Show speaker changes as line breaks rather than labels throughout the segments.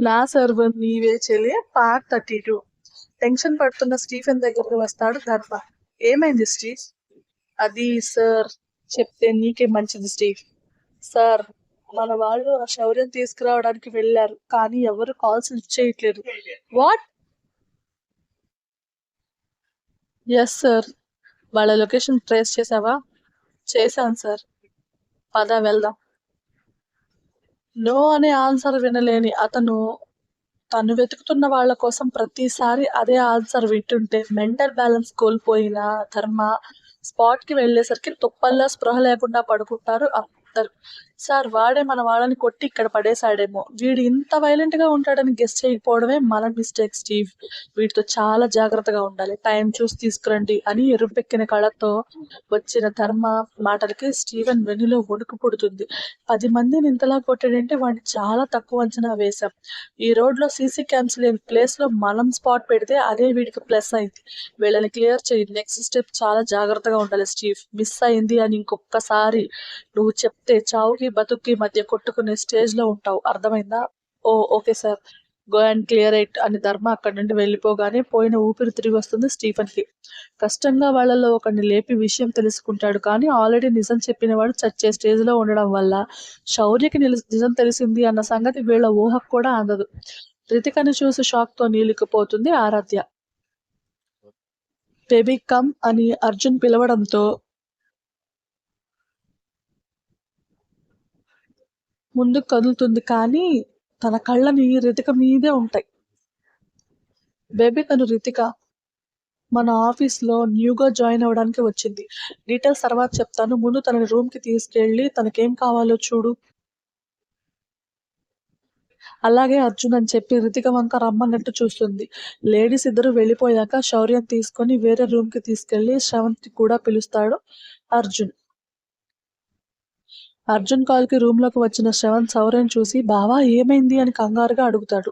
నా సర్వం నీవే చెల్లి పార్ట్ థర్టీ టూ టెన్షన్ పడుతున్న స్టీఫెన్ దగ్గరకు వస్తాడు ధర్మ. ఏమైంది స్టీఫ్ అది సార్ చెప్తే నీకే మంచిది స్టీవ్ సార్ మన వాళ్ళు ఆ శౌర్యం తీసుకురావడానికి వెళ్ళారు కానీ ఎవరు కాల్స్ లిఫ్ట్ చేయట్లేదు వాట్ ఎస్ సార్ వాళ్ళ లొకేషన్ ట్రేస్ చేసావా? చేశాను సార్ పద వెళ్దాం. నో అనే ఆన్సర్ వినలేని అతను తను వెతుకుతున్న వాళ్ళ కోసం ప్రతిసారి అదే ఆన్సర్ వింటుంటే మెంటల్ బ్యాలెన్స్ కోల్పోయిన ధర్మ స్పాట్కి వెళ్ళేసరికి తుప్పల్లా స్పృహ లేకుండా పడుకుంటారు అందరు. సార్ వాడే మన వాళ్ళని కొట్టి ఇక్కడ పడేశాడేమో. వీడు ఇంత వైలెంట్గా ఉంటాడని గెస్ట్ చేయకపోవడమే మన మిస్టేక్ స్టీవ్ వీటితో చాలా జాగ్రత్తగా ఉండాలి. టైం చూసి తీసుకురండి అని ఎరుపెక్కిన కళతో వచ్చిన ధర్మ మాటలకి స్టీవెన్ వెన్నులో వణుకు పుడుతుంది. పది మందిని ఇంతలా కొట్టాడంటే వాడిని చాలా తక్కువ అంచనా వేశాం. ఈ రోడ్లో సీసీ క్యామ్స్ లేని ప్లేస్లో మనం స్పాట్ పెడితే అదే వీడికి ప్లస్ అయింది. వీళ్ళని క్లియర్ చేయి. నెక్స్ట్ స్టెప్ చాలా జాగ్రత్తగా ఉండాలి స్టీవ్ మిస్ అయింది అని ఇంకొకసారి నువ్వు చెప్తే చావుకి బతుక్కి మధ్య కొట్టుకునే స్టేజ్లో ఉంటావు. అర్థమైందా? ఓ okay sir. Go and clear it అని ధర్మ అక్కడి నుండి వెళ్ళిపోగానే పోయిన ఊపిరి తిరిగి వస్తుంది స్టీఫన్కి కష్టంగా వాళ్ళలో ఒకరిని లేపి విషయం తెలుసుకుంటాడు కానీ ఆల్రెడీ నిజం చెప్పిన వాడు చచ్చే స్టేజ్లో ఉండడం వల్ల శౌర్యకి నిజం తెలిసింది అన్న సంగతి వీళ్ళ ఊహకు కూడా అందదు. రితికని చూసి షాక్తో నీలికిపోతుంది ఆరాధ్య. బేబీ కమ్ అని అర్జున్ పిలవడంతో ముందుకు కదులుతుంది కానీ తన కళ్ళని రితిక మీదే ఉంటాయి. బేబీ తను రితిక మన ఆఫీస్లో న్యూగా జాయిన్ అవ్వడానికి వచ్చింది. డీటెయిల్స్ తర్వాత చెప్తాను. ముందు తనని రూమ్కి తీసుకెళ్ళి తనకేం కావాలో చూడు. అలాగే అర్జున్ అని చెప్పి రితిక వంక రమ్మన్నట్టు చూస్తుంది. లేడీస్ ఇద్దరు వెళ్ళిపోయాక శౌర్యం తీసుకొని వేరే రూమ్కి తీసుకెళ్ళి శ్రవంత్ కూడా పిలుస్తాడు అర్జున్. అర్జున్ కాల్కి రూమ్లోకి వచ్చిన శ్రవంత్ శౌర్యం చూసి బావా ఏమైంది? అని కంగారుగా అడుగుతాడు.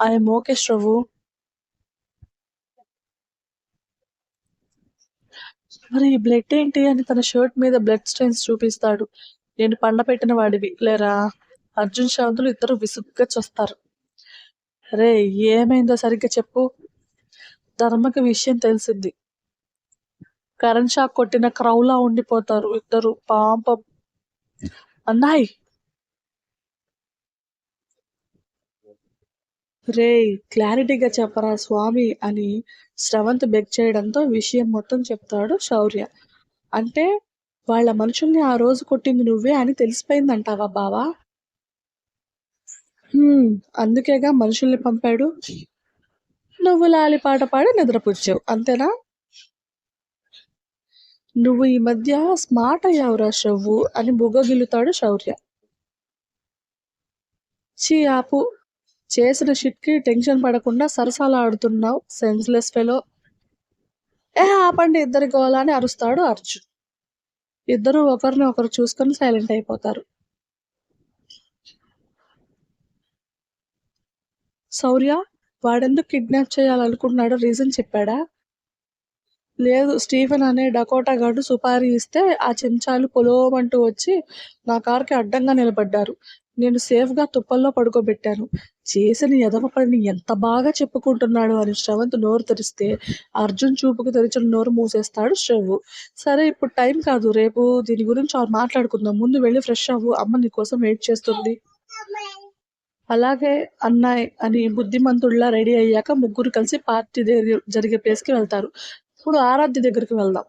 ఐఎమ్ ఓకే శ్రవు మరి ఈ బ్లడ్ ఏంటి? అని తన షర్ట్ మీద బ్లడ్ స్టెయిన్స్ చూపిస్తాడు. నేను పండపెట్టిన వాడివి లేరా? అర్జున్ శ్రవంతులు ఇద్దరు విసుగ్గా చూస్తారు. రే ఏమైందో సరిగ్గా చెప్పు. ధర్మకి విషయం తెలిసింది కరెంట్ షాక్ కొట్టిన క్రౌలా ఉండిపోతారు ఇద్దరు. పాపం. అన్నాయ్. రే క్లారిటీగా చెప్పరా స్వామి అని శ్రవంత్ బెగ్ చేయడంతో విషయం మొత్తం చెప్తాడు శౌర్య. అంటే వాళ్ళ మనుషుల్ని ఆ రోజు కొట్టింది నువ్వే అని తెలిసిపోయిందంటావా బావా? అందుకేగా మనుషుల్ని పంపాడు. నువ్వు లాలి పాట పాడి నిద్రపుచ్చావు అంతేనా? నువ్వు ఈ మధ్య స్మార్ట్ అయ్యావురా షవ్వు అని బుగ్గగిల్లుతాడు శౌర్య. చీ ఆపు చేసిన షిట్కి టెన్షన్ పడకుండా సరసాలు ఆడుతున్నావు సెన్స్లెస్ ఫెలో. ఏ ఆపండి ఇద్దరి గోలా అని అరుస్తాడు అర్జున్. ఇద్దరు ఒకరిని ఒకరు చూసుకొని సైలెంట్ అయిపోతారు. శౌర్య వాడెందుకు కిడ్నాప్ చేయాలనుకుంటున్నాడో రీజన్ చెప్పాడా? లేదు స్టీఫెన్ అనే డకోటా గాడు సుపారీ ఇస్తే ఆ చెంచాలు పొలోమంటూ వచ్చి నా కార్కి అడ్డంగా నిలబడ్డారు. నేను సేఫ్గా తుప్పల్లో పడుకోబెట్టాను. చేసిన ఎదవ పనిని ఎంత బాగా చెప్పుకుంటున్నాడు అని శ్రవంత్ నోరు తెరిస్తే అర్జున్ చూపుకు తెరిచిన నోరు మూసేస్తాడు శ్రవ్ సరే ఇప్పుడు టైం కాదు. రేపు దీని గురించి ఆరు మాట్లాడుకుందాం. ముందు వెళ్ళి ఫ్రెష్ అవ్వు. అమ్మ నీ కోసం వెయిట్ చేస్తుంది. అలాగే అన్నాయ్ అని బుద్ధిమంతుడిలా రెడీ అయ్యాక ముగ్గురు కలిసి పార్టీ జరిగే ప్లేస్కి వెళ్తారు. ఇప్పుడు ఆరాధ్య దగ్గరికి వెళ్దాం.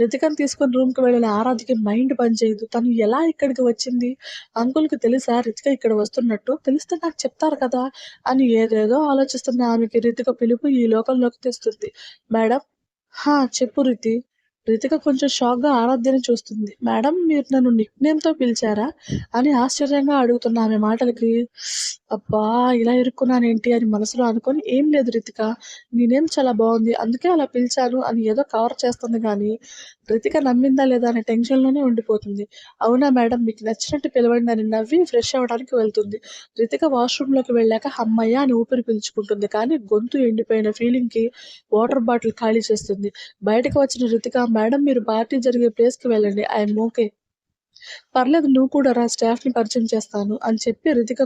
రితికని తీసుకొని రూమ్కి వెళ్ళిన ఆరాధ్యకి మైండ్ పనిచేయదు తను ఎలా ఇక్కడికి వచ్చింది? అంకుల్కి తెలుసా? రితిక ఇక్కడ వస్తున్నట్టు. తెలిస్తే నాకు చెప్తారు కదా అని ఏదేదో ఆలోచిస్తున్న ఆమెకి రితిక పిలుపు ఈ లోకంలోకి తెస్తుంది. మేడం. హా చెప్పు రితి. రితిక కొంచెం షాక్గా ఆరాధ్యని చూస్తుంది. మేడం మీరు నన్ను నిక్ పిలిచారా? అని ఆశ్చర్యంగా అడుగుతున్న ఆమె మాటలకి అబ్బా ఇలా ఇరుక్కున్నాను ఏంటి అని మనసులో అనుకొని ఏం లేదు రితిక నేనేం చాలా బాగుంది అందుకే అలా పిలిచాను అని ఏదో కవర్ చేస్తుంది కానీ రితిక నమ్మిందా లేదా అనే టెన్షన్లోనే ఉండిపోతుంది. అవునా మేడం మీకు నచ్చినట్టు పిలవండి అని నవ్వి ఫ్రెష్ అవ్వడానికి వెళ్తుంది. రితిక వాష్రూమ్లోకి వెళ్ళాక అమ్మయ్య అని ఊపిరి పీల్చుకుంటుంది కానీ గొంతు ఎండిపోయిన ఫీలింగ్కి వాటర్ బాటిల్ ఖాళీ చేస్తుంది. బయటకు వచ్చిన రితిక మేడం మీరు పార్టీ జరిగే ప్లేస్కి వెళ్ళండి ఐఎమ్ ఓకే. పర్లేదు నువ్వు కూడా రా స్టాఫ్ని పరిచయం చేస్తాను అని చెప్పి రితిక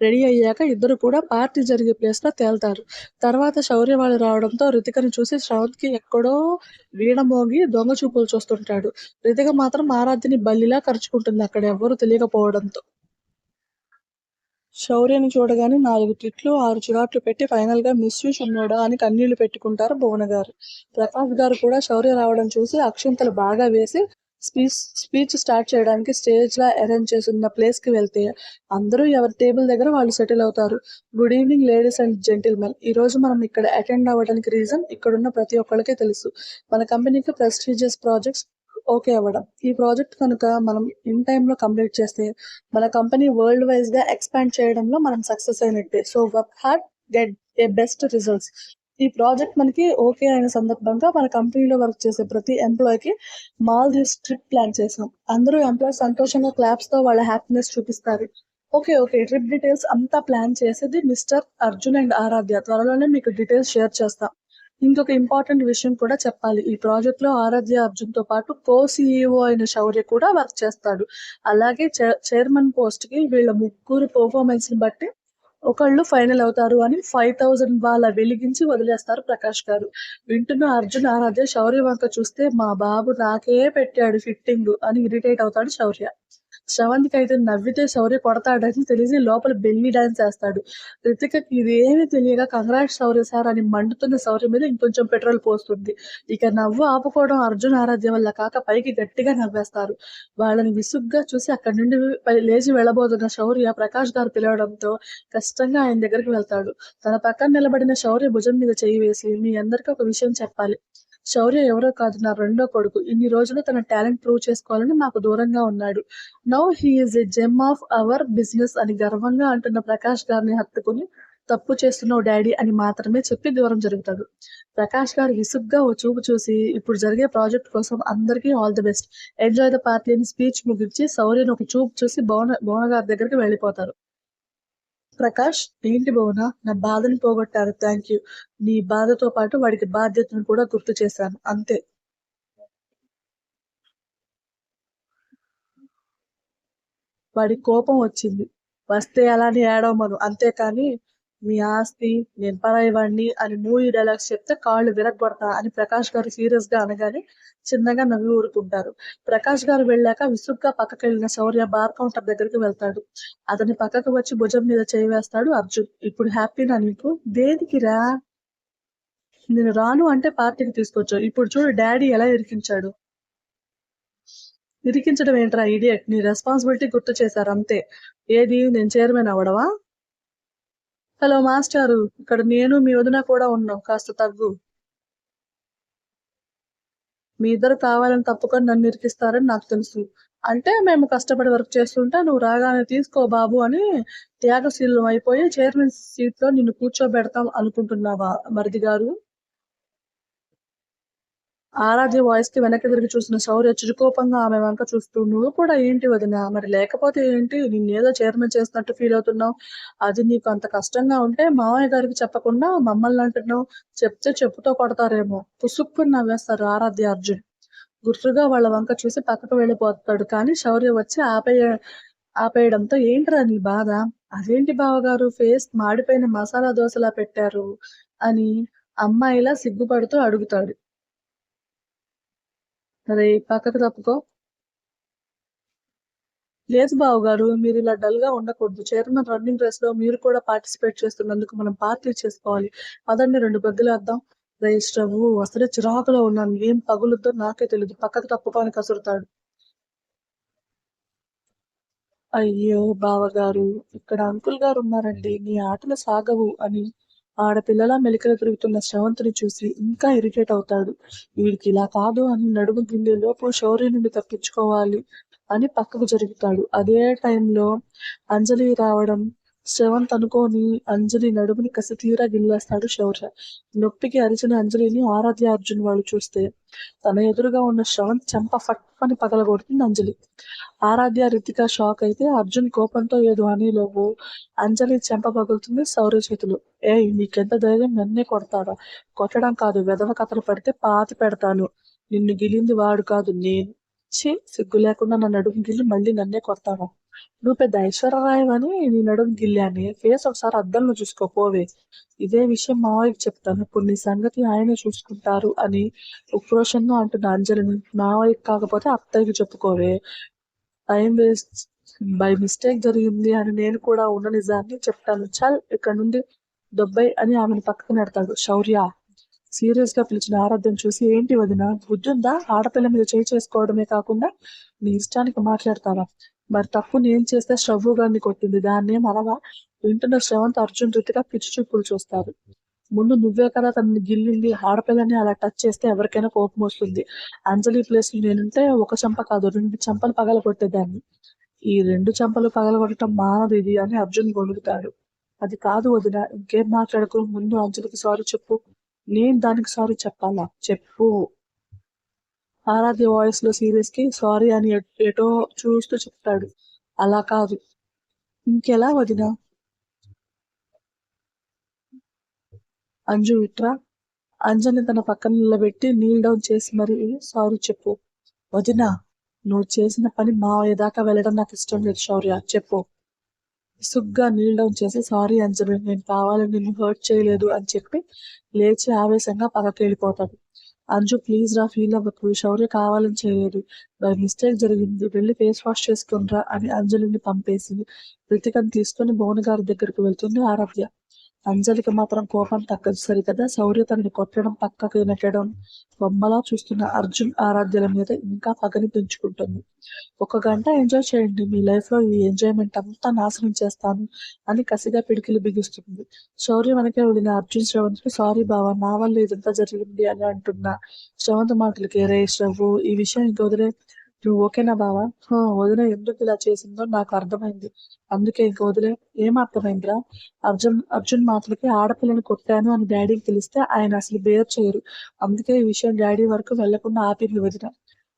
రెడీ అయ్యాక ఇద్దరు కూడా పార్టీ జరిగే ప్లేస్లో తేల్తారు. తర్వాత శౌర్య వాళ్ళు రావడంతో రితికను చూసి శ్రవంత్కి ఎక్కడో వీణమోగి దొంగ చూపులు చూస్తుంటాడు. రితిక మాత్రం ఆరాధ్యని బల్లిలా ఖర్చుకుంటుంది అక్కడ ఎవ్వరూ తెలియకపోవడంతో. శౌర్యని చూడగానే నాలుగు తిట్లు ఆరు చిరాట్లు పెట్టి ఫైనల్గా మిస్ ఉన్నాడు అని కన్నీళ్ళు పెట్టుకుంటారు భువన గారు ప్రకాష్ గారు కూడా శౌర్య రావడం చూసి అక్షింతలు బాగా వేసి స్పీచ్ స్పీచ్ స్టార్ట్ చేయడానికి స్టేజ్ లా అరేంజ్ చేసిన ప్లేస్కి వెళ్తే అందరూ ఎవరి టేబుల్ దగ్గర వాళ్ళు సెటిల్ అవుతారు. Good evening ladies and gentlemen. ఈ రోజు మనం ఇక్కడ అటెండ్ అవ్వడానికి రీజన్ ఇక్కడున్న ప్రతి ఒక్కరికి తెలుసు. మన కంపెనీకి ప్రెస్టీజియస్ ప్రాజెక్ట్స్ ఓకే అవ్వడం. ఈ ప్రాజెక్ట్ కనుక మనం ఇన్ టైంలో కంప్లీట్ చేస్తే మన కంపెనీ వరల్డ్ వైజ్గా ఎక్స్పాండ్ చేయడంలో మనం సక్సెస్ అయినట్టే. So work hard get a best results. ఈ ప్రాజెక్ట్ మనకి ఓకే అయిన సందర్భంగా మన కంపెనీలో వర్క్ చేసే ప్రతి ఎంప్లాయీకి మాల్దీవ్స్ ట్రిప్ ప్లాన్ చేసాం. అందరూ ఎంప్లాయ్ సంతోషంగా క్లాప్స్తో వాళ్ళ హ్యాపీనెస్ చూపిస్తారు. ఓకే ఓకే ట్రిప్ డీటెయిల్స్ అంతా ప్లాన్ చేసేది మిస్టర్ అర్జున్ అండ్ ఆరాధ్య. త్వరలోనే మీకు డీటెయిల్స్ షేర్ చేస్తాం. ఇంకొక ఇంపార్టెంట్ విషయం కూడా చెప్పాలి. ఈ ప్రాజెక్ట్లో ఆరాధ్య అర్జున్తో పాటు కో సిఇఓ అయిన శౌర్య కూడా వర్క్ చేస్తాడు. అలాగే చైర్మన్ పోస్ట్కి వీళ్ళ ముగ్గురు పర్ఫార్మెన్స్ని బట్టి ఒకళ్ళు ఫైనల్ అవుతారు అని ఫైవ్ థౌజండ్ వాళ్ళ వెలిగించి వదిలేస్తారు ప్రకాష్ గారు. వింటున్న అర్జున్ ఆరాధ్య శౌర్య వంక చూస్తే మా బాబు నాకే పెట్టాడు ఫిట్టింగ్ అని ఇరిటేట్ అవుతాడు శౌర్య. శ్రవంతికి అయితే నవ్వితే శౌర్య కొడతాడని తెలిసి లోపల బెల్లి డాన్స్ చేస్తాడు. రితికకి ఇదేమీ తెలియక కంగ్రాట్ శౌర్య సార్ అని మండుతున్న శౌర్య మీద ఇంకొంచెం పెట్రోల్ పోస్తుంది. ఇక నవ్వు ఆపుకోవడం అర్జున్ ఆరాధ్య వల్ల కాక పైకి గట్టిగా నవ్వేస్తారు. వాళ్ళని విసుగ్గా చూసి అక్కడి నుండి లేచి వెళ్ళబోతున్న శౌర్య ప్రకాష్ గారు పిలవడంతో కష్టంగా ఆయన దగ్గరికి వెళ్తాడు. తన పక్కన నిలబడిన శౌర్య భుజం మీద చేయి వేసి మీ అందరికీ ఒక విషయం చెప్పాలి. శౌర్య ఎవరో కాదు నా రెండో కొడుకు. ఇన్ని రోజులు తన టాలెంట్ ప్రూవ్ చేసుకోవాలని మాకు దూరంగా ఉన్నాడు. Now he's a gem of our business అని గర్వంగా అంటున్న ప్రకాష్ గారిని హత్తుకుని తప్పు చేస్తున్నావు డాడీ అని మాత్రమే చెప్పి దూరం జరుగుతాడు. ప్రకాష్ గారు విసుగ్గా ఓ చూపు చూసి ఇప్పుడు జరిగే ప్రాజెక్ట్ కోసం అందరికీ all the best. Enjoy the party అని స్పీచ్ ముగించి సౌర్యను ఒక చూపు చూసి భవన భవన గారి దగ్గరికి వెళ్ళిపోతారు. ప్రకాష్ ఏంటి భువన నా బాధని పోగొట్టారు థ్యాంక్ యూ నీ బాధతో పాటు వాడికి బాధ్యతను కూడా గుర్తు చేశాను అంతే. వాడి కోపం వచ్చింది. వస్తే అలానే ఏడవమను అంతేకాని మీ ఆస్తి నేను పరాయి అని మూవీ డైలాగ్స్ చెప్తే కాళ్ళు విరగొడతా అని ప్రకాష్ గారు సీరియస్గా అనగానే చిన్నగా నవ్వి ఊరుకుంటారు. ప్రకాష్ గారు వెళ్ళాక విసుగ్గా పక్కకి వెళ్ళిన శౌర్య బార్ కౌంటర్ దగ్గరికి వెళ్తాడు. అతని పక్కకు వచ్చి భుజం మీద చేయి వేస్తాడు అర్జున్. ఇప్పుడు హ్యాపీనా నీకు? దేనికి రా? నేను రాను అంటే పార్టీకి తీసుకొచ్చావు. ఇప్పుడు చూడు డాడీ ఎలా ఇరికించాడు. ఇరికించడం ఏంట్రా ఇడియట్ నీ రెస్పాన్సిబిలిటీ గుర్తు చేశారు అంతే. ఏది? నేను చైర్మన్ అవడవా హలో మాస్టారు ఇక్కడ నేను మీ వదిన కూడా ఉన్నాం కాస్త తగ్గు. మీ ఇద్దరు కావాలని తప్పుకొని నన్ను ఇరికిస్తారని నాకు తెలుసు. అంటే మేము కష్టపడి వర్క్ చేస్తుంటే నువ్వు రాగానే తీసుకో బాబు అని త్యాగశీలం అయిపోయి చైర్మన్ సీట్లో నిన్ను కూర్చోబెడతాం అనుకుంటున్నావా మరిది గారు? ఆరాధ్య వాయిస్కి వెనక్కి తిరిగి చూసిన శౌర్య చురుకోపంగా ఆమె వంక చూస్తూ నువ్వు కూడా ఏంటి వదిన? మరి లేకపోతే ఏంటి? నిన్నేదో చైర్మన్ చేసినట్టు ఫీల్ అవుతున్నావు. అది నీకు అంత కష్టంగా ఉంటే మామయ్య గారికి చెప్పకుండా మమ్మల్ని అంటున్నావు. చెప్తే చెప్పుతో కొడతారేమో. పుసుక్కుని నవ్వేస్తారు ఆరాధ్య అర్జున్. గుర్తుగా వాళ్ళ వంక చూసి పక్కకు వెళ్ళిపోతాడు. కానీ శౌర్య వచ్చి ఆపేయ ఆపేయడంతో ఏంట్రా నీ బాధ? అదేంటి బావగారు? ఫేస్ మాడిపోయిన మసాలా దోశలా పెట్టారు? అని అమ్మాయిలా సిగ్గుపడుతూ అడుగుతాడు. సరే పక్కకు తప్పుకో. లేదు బావు గారు మీరు ఇలా డల్గా ఉండకూడదు. చైర్మన్ రన్నింగ్ రేస్లో మీరు కూడా పార్టిసిపేట్ చేస్తున్నందుకు మనం పార్టీ చేసుకోవాలి. అదండి రెండు బగ్గులు వేద్దాం. రేస్టవ్ అసలే చిరాకులో ఉన్నాను. ఏం పగులుద్దో నాకే తెలియదు పక్కకు తప్పుకొని కసురుతాడు. అయ్యో బావగారు ఇక్కడ అంకుల్ గారు ఉన్నారండి. నీ ఆటలు సాగవు అని ఆడపిల్లలా మెలికలు తిరుగుతున్న శ్రవంతుని చూసి ఇంకా ఇరిటేట్ అవుతాడు. వీడికి ఇలా కాదు అని నడుము గిండే లోపు శౌర్య నుండి తప్పించుకోవాలి అని పక్కకు జరుగుతాడు. అదే టైంలో అంజలి రావడం శ్రవంత్ అనుకోని అంజలి నడుముని కసి తీరా గిల్లేస్తాడు శౌర్య. నొప్పికి అరిచిన అంజలిని ఆరాధ్య అర్జున్ వాళ్ళు చూస్తే తన ఎదురుగా ఉన్న శ్రవంత్ చెంప ఫట్ అని పగలగొడుతుంది అంజలి. ఆరాధ్య రితిక షాక్ అయితే అర్జున్ కోపంతో ఏదో అనేలోపు అంజలి చెంప పగులుతుంది శౌర్య చేతులు. ఏయ్ నీకెంత ధైర్యం? నన్నే కొడతాడా కొట్టడం కాదు వెధవ కథలు పడితే పాతి పెడతాను. నిన్ను గిలింది వాడు కాదు నేను. సిగ్గు లేకుండా నా అడుగు గిల్లి మళ్ళీ నన్నే కొడతాడా నువ్వు పెద్ద ఐశ్వర్యరాయ్ అని నీ నడుము గిల్లాని. ఫేస్ ఒకసారి అద్దంలో చూసుకో పోవే. ఇదే విషయం మావయ్యకి చెప్తాను. ఇప్పుడు నీ సంగతి ఆయనే చూసుకుంటారు అని ఉక్రోషంగా అంటున్న అంజలిని. మావయ్యకి కాకపోతే అత్తయ్యకి చెప్పుకోవే. Time waste. బై మిస్టేక్ జరిగింది అని నేను కూడా ఉన్న నిజాన్ని చెప్తాను. చల్ ఇక్కడ నుండి దొబ్బై అని ఆమెను పక్కకు నెడతాడు. శౌర్య సీరియస్గా పిలిచిన ఆరాధ్యం చూసి ఏంటి వదిన బుద్ధుందా? ఆడపిల్ల మీద చేయి చేసుకోవడమే కాకుండా నీ ఇష్టానికి మాట్లాడతావా? మరి తప్పు నేను చేస్తే శ్రవ్వు గారిని కొట్టింది దాన్నే అలవా వింటున్న శ్రవంత్ అర్జున్ రీతిగా పిచ్చి చూపులు చూస్తారు. ముందు నువ్వే కదా తనని గిల్లింది ఆడపిల్లని అలా టచ్ చేస్తే ఎవరికైనా కోపం వస్తుంది. అంజలి ప్లేస్ నేనుంటే ఒక చెంప కాదు రెండు చెంపలు పగల కొట్టేదాన్ని ఈ రెండు చెంపలు పగల కొట్టడం మానదు ఇది అని అర్జున్ గొడుగుతాడు అది కాదు వదిన ఇంకేం మాట్లాడకు ముందు అంజలికి సారీ చెప్పు. నేను దానికి సారీ చెప్పాలా? చెప్పు. ఆరాధ్య వాయిస్లో సీరియస్కి సారీ అని ఎటో చూస్తూ చెప్తాడు. అలా కాదు. ఇంకెలా వదిన? అంజు విట్రా అంజని తన పక్కన నిలబెట్టి నీల్ డౌన్ చేసి మరి సారీ చెప్పు. వదిన నువ్వు చేసిన పని మావయ్య దాకా వెళ్ళడం నాకు ఇష్టం లేదు శౌర్య. చెప్పు. విసుగ్గా నీల్ డౌన్ చేసి సారీ అంజలి నేను కావాలని నిన్ను హర్ట్ చేయలేదు అని చెప్పి లేచి ఆవేశంగా పక్కకి వెళ్ళిపోతాడు. అంజు ప్లీజ్ రా ఫీల్ అవ్వకు శౌర్య కావాలని చేయలేదు. మరి మిస్టేక్ జరిగింది. వెళ్ళి ఫేస్ వాష్ చేసుకునిరా అని అంజలిని పంపేసి రితికను తీసుకొని భువన్ గారి దగ్గరికి వెళ్తుంది ఆరాధ్య. అంజలికి మాత్రం కోపం తగ్గదు సరికదా? శౌర్య తనని కొట్టడం పక్కకి నెట్టడం బొమ్మలా చూస్తున్న అర్జున్ ఆరాధ్యల మీద ఇంకా పగని పెంచుకుంటుంది ఒక గంట ఎంజాయ్ చేయండి మీ లైఫ్లో ఈ ఎంజాయ్మెంట్ అంతా నాశనం చేస్తాను అని కసిగా పిడికిలు బిగుస్తుంది. శౌర్య వెనకే వెళ్ళిన అర్జున్ శ్రవంత్ సారీ బావా నా వల్ల ఇదంతా జరిగింది అని అంటున్నా శ్రవంత్ మాటలకి రే శ్రవ్వు ఈ విషయం ఇంక వదిలే నువ్వు ఓకేనా బావా? "హా, వదిన ఎందుకు ఇలా చేసిందో నాకు అర్థమైంది. అందుకే ఇంక వదిలే ఏం అర్థమైందిరా అర్జున్ అర్జున్ మాటలకి ఆడపిల్లని కొట్టాను అని డాడీకి తెలిస్తే ఆయన అసలు బేర్ చేయరు. అందుకే ఈ విషయం డాడీ వరకు వెళ్ళకుండా ఆపింది వదిన.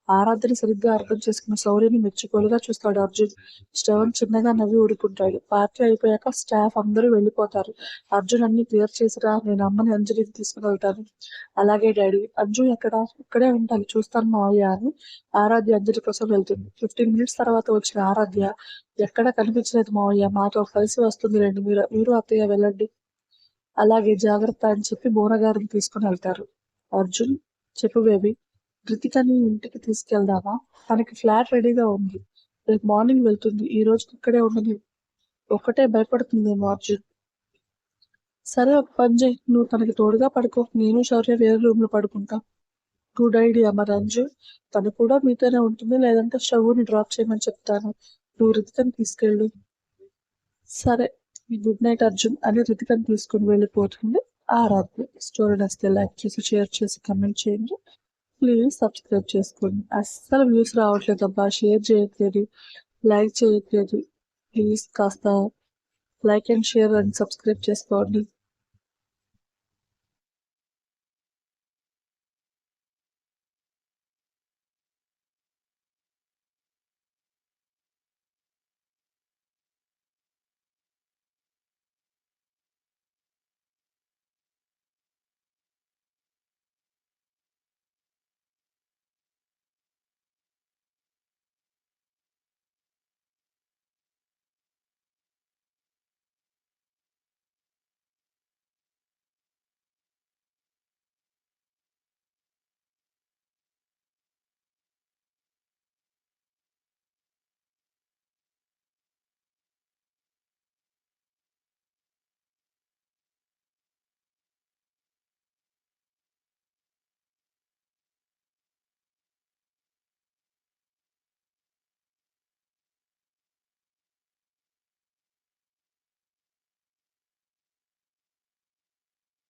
ఆరాధన సరిగ్గా అర్థం చేసుకున్న శౌర్యని మెచ్చుకోలుగా చూస్తాడు అర్జున్. శ్రవణ్ చిన్నగా నవ్వి ఊరుకుంటాడు. పార్టీ అయిపోయాక స్టాఫ్ అందరూ వెళ్ళిపోతారు. అర్జున్ అన్ని క్లియర్ చేసిరా నేను అమ్మని అంజలికి తీసుకుని వెళ్తాను. అలాగే డాడీ. అంజు ఎక్కడ? ఇక్కడే ఉంటాను. చూస్తాను మావయ్య అని ఆరాధ్య అంజలి కోసం వెళ్తుంది. ఫిఫ్టీన్ మినిట్స్ తర్వాత వచ్చిన ఆరాధ్య ఎక్కడ కనిపించలేదు మావయ్య. మాతో కలిసి వస్తుంది రండి. మీరు మీరు అత్తయ్య వెళ్ళండి. అలాగే జాగ్రత్త అని చెప్పి బోనగారిని తీసుకుని వెళ్తారు. అర్జున్ చెప్పు బేబీ. రితికని ఇంటికి తీసుకెళ్దామా? తనకి ఫ్లాట్ రెడీగా ఉంది. రేపు మార్నింగ్ వెళ్తుంది. ఈ రోజు ఇక్కడే ఉండని ఒక్కటే భయపడుతుందేమో అర్జున్ సరే ఒక పని చేయి. నువ్వు తనకి తోడుగా పడుకో. నేను శౌర్య వేరే రూమ్లో పడుకుంటా. గుడ్ ఐడియా మరి అంజు తను కూడా మీతోనే ఉంటుంది. లేదంటే షవుని డ్రాప్ చేయమని చెప్తాను. నువ్వు రితికని తీసుకెళ్ళు. సరే గుడ్ నైట్ అర్జున్ అని రితికని తీసుకుని వెళ్ళిపోతుంది. ఆరాధ్య స్టోరీ నచ్చితే లైక్ చేసి షేర్ చేసి కమెంట్ చేయండి. ప్లీజ్ సబ్స్క్రైబ్ చేసుకోండి. అస్సలు వ్యూస్ రావట్లేదు అబ్బా. షేర్ చేయట్లేదు. లైక్ చేయట్లేదు. ప్లీజ్ కాస్త like and share and subscribe చేసుకోండి.